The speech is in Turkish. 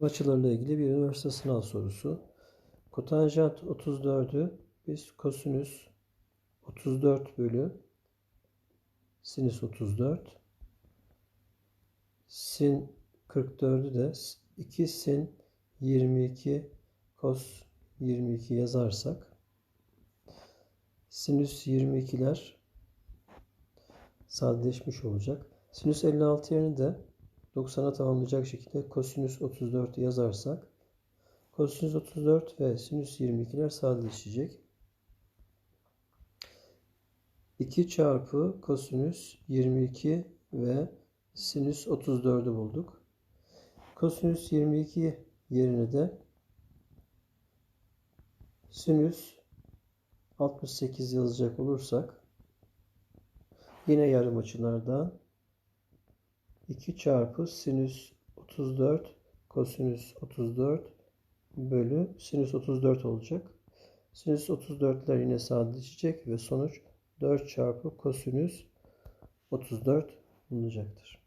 Açılarla ilgili bir üniversite sınav sorusu. Kotanjant 34'ü biz kosinüs 34 bölü sinüs 34 sin 44'ü de 2 sin 22 kos 22 yazarsak sinüs 22'ler sadeleşmiş olacak. Sinüs 56 yerini de 90'a tamamlayacak şekilde kosinüs 34 yazarsak kosinüs 34 ve sinüs 22'ler sadeleşecek. 2 çarpı kosinüs 22 ve sinüs 34'ü bulduk. Kosinüs 22 yerine de sinüs 68 yazacak olursak yine yarım açılardan 2 çarpı sinüs 34 kosinüs 34 bölü sinüs 34 olacak. Sinüs 34'ler yine sadeleşecek ve sonuç 4 çarpı kosinüs 34 bulunacaktır.